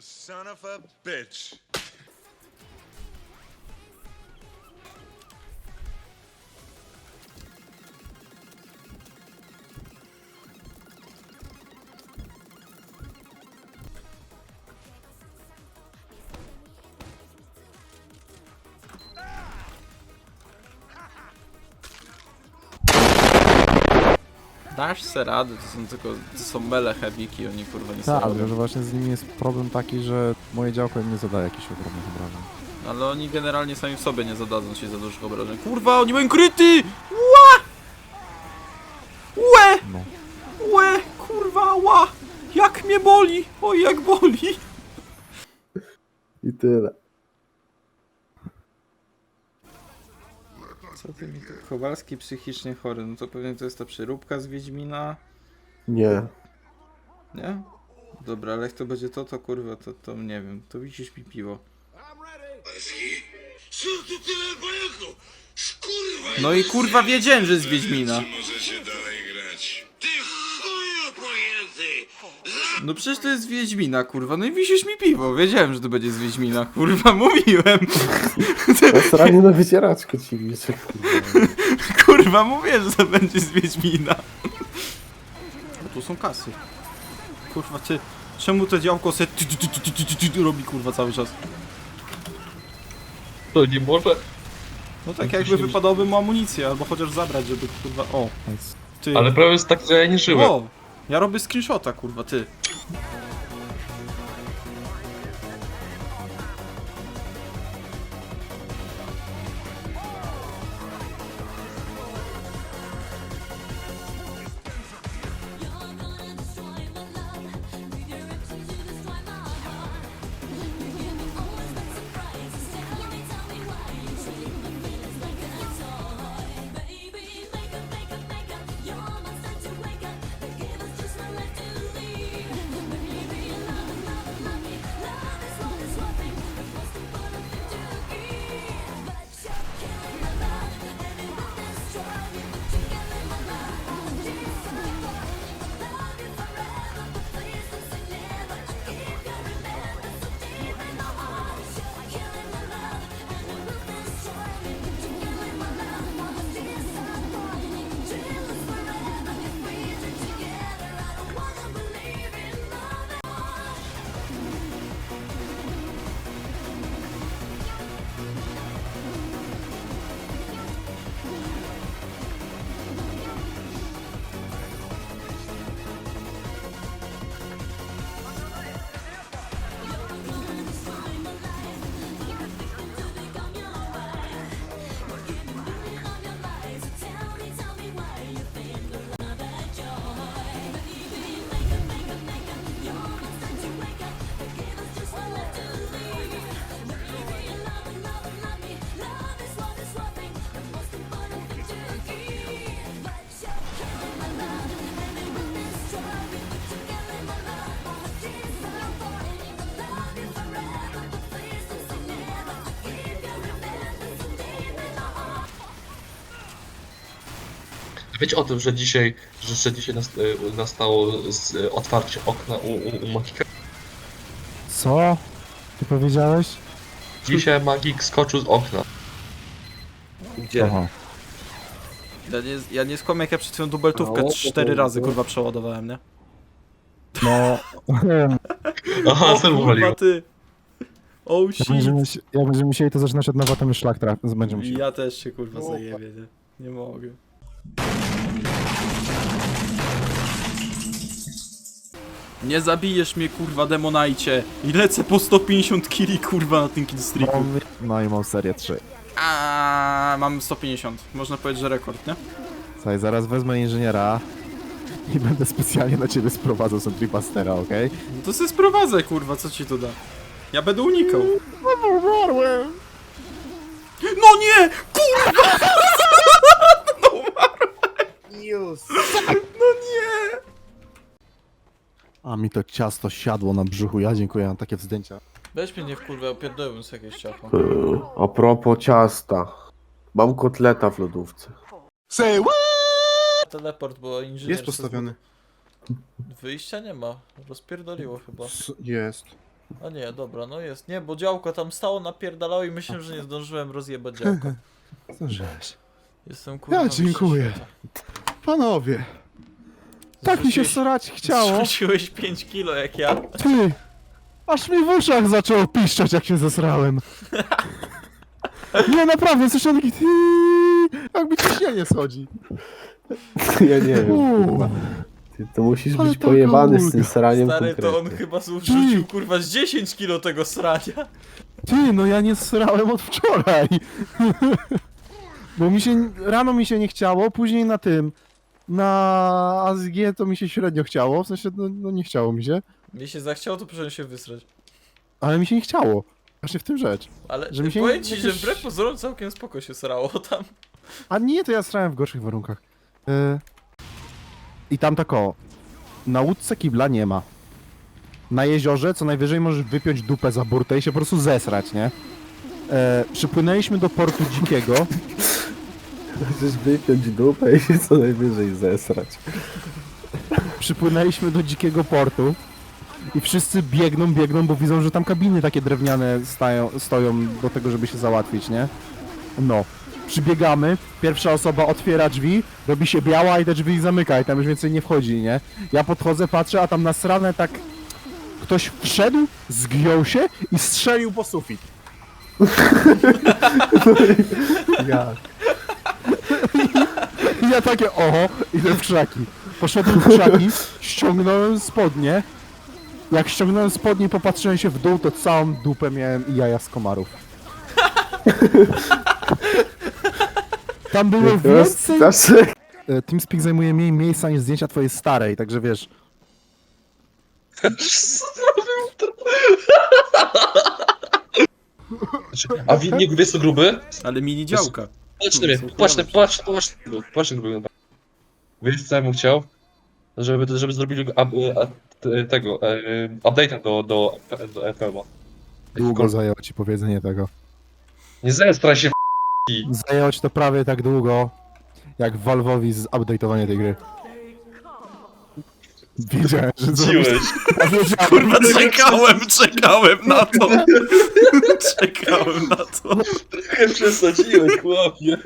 son of a bitch. Dasz se radę, to są tylko, to są mele hebiki, oni kurwa nie Tak, sobie ale że właśnie z nimi jest problem taki, że moje działko im nie zadaje jakichś ogromnych obrażeń. Ale oni generalnie sami w sobie nie zadadzą ci za dużych obrażeń. Kurwa, oni mają kryty! Ła! Łe! No. Łe! Kurwa, ła! Jak mnie boli! Oj, jak boli! I tyle. Co ty mi tu... Kowalski psychicznie chory, no to pewnie to jest ta przeróbka z Wiedźmina, Nie. nie? Dobra, ale jak to będzie to, to kurwa, to, to nie wiem, to widzisz mi piwo. Co ty tyle? Kurwa, No i kurwa wiedziałem, że z Wiedźmina. możecie No przecież to jest z Wiedźmina, kurwa, no i wisisz mi piwo, wiedziałem, że to będzie z Wiedźmina, kurwa, mówiłem. Sranie na wycieraczkę ci liczę, kurwa. Kurwa, mówię, że to będzie z Wiedźmina. No tu są kasy. Kurwa, ty, czemu to działko se ty, ty, ty, ty, ty, ty, ty, robi kurwa cały czas? To nie może. No tak jakby wypadałoby mu amunicję, albo chociaż zabrać, żeby kurwa, o, ty. Ale prawie jest tak, że ja nie żyłem. O, ja robię screenshota, kurwa, ty. Wiecie o tym, że dzisiaj, że, że dzisiaj nas, y, nastało z, y, otwarcie okna u, u, u Magika? Co? Ty powiedziałeś? Dzisiaj Magik skoczył z okna. Gdzie? Aha. Ja nie, ja nie skłamię, jak ja przed chwilą dubeltówkę 4 razy, kurwa, przeładowałem, nie? No, Aha, o, sen ty. Oh jak shit. będziemy, si- jak będziemy musieli to zaczynać od nowa, to my szlak traf, będzie musiał. Ja też się kurwa zajebie, nie? Nie mogę. Nie zabijesz mnie kurwa demonajcie i lecę po 150 kili kurwa na tym killstreaku. No i mam serię 3. A mam 150. Można powiedzieć, że rekord, nie? Słuchaj, zaraz wezmę inżyniera i będę specjalnie na ciebie sprowadzał Sentry Bustera, okej? No to sobie sprowadzę kurwa, co ci to da? Ja będę unikał. No nie! Kurwa! No umarłem! No nie! A mi to ciasto siadło na brzuchu, ja dziękuję na takie wzdęcia. Weź mnie nie w kurwę, opierdolę sobie jakieś ciacho. Yy, A propos ciasta. Mam kotleta w lodówce. Teleport, bo inżynier... Jest postawiony. Wyjścia nie ma. Rozpierdoliło chyba. S- Jest. A nie, dobra, no jest. Nie, bo działko tam stało, napierdalało i myślę, że nie zdążyłem rozjebać działka. Zdążyłeś. Jestem kurwa. Ja mistrzem dziękuję. świata. Panowie, tak mi się Zrzuciłeś- srać chciało. Zrzuciłeś 5 kilo jak ja. Ty, aż mi w uszach zaczęło piszczeć, jak się zesrałem. Nie, naprawdę, słyszałem taki ty, jak mi ciśnienie schodzi. Ja nie wiem, Uuu. kurwa. Ty to musisz Ale być taka pojebany z tym ulga. sraniem Stary, to on konkretnie. chyba zrzucił kurwa z 10 kilo tego srania. Ty, no ja nie srałem od wczoraj. Bo mi się, rano mi się nie chciało, później na tym, na ASG to mi się średnio chciało, w sensie, no, no nie chciało mi się, Mnie się zachciało, to proszę się wysrać. ale mi się nie chciało. Właśnie w tym rzecz. Ale Że mi się powiem ci, jakieś- że wbrew pozorom całkiem spoko się srało tam. A nie, to ja srałem w gorszych warunkach. E, I tam tak o, na łódce kibla nie ma. Na jeziorze co najwyżej możesz wypiąć dupę za burtę i się po prostu zesrać, nie? E, przypłynęliśmy do portu dzikiego. Możesz wypiąć dupę i się co najwyżej zesrać. Przypłynęliśmy do dzikiego portu. I wszyscy biegną, biegną, bo widzą, że tam kabiny takie drewniane stają, stoją do tego, żeby się załatwić, nie? No. Przybiegamy, pierwsza osoba otwiera drzwi, robi się biała i te drzwi zamyka i tam już więcej nie wchodzi, nie? Ja podchodzę, patrzę, a tam na stronę tak ktoś wszedł, zgiął się i strzelił po sufit. Jak? I ja takie, oho, idę w krzaki. Poszedłem w krzaki, ściągnąłem spodnie. Jak ściągnąłem spodnie, popatrzyłem się w dół, to całą dupę miałem i jaja z komarów. Tam było więcej... E, TeamSpeak zajmuje mniej miejsca niż zdjęcia twojej starej, także wiesz... A wi- nie wiesz co gruby? Ale mini działka. Patrz na mnie, patrz na patrz, patrz. Wiesz co ja bym chciał? Żeby, żeby zrobili go- a- t- tego, e, update'a do, do, do FM-a. Długo zajęło ci powiedzenie tego. Nie zestraj się Zajęło ci to prawie tak długo, jak Valve'owi zupdate'owanie tej gry. Wiedziałem, że wiedziałem, Kurwa, czekałem, czekałem na to. Czekałem na to. Trochę przesadziłeś, chłopie.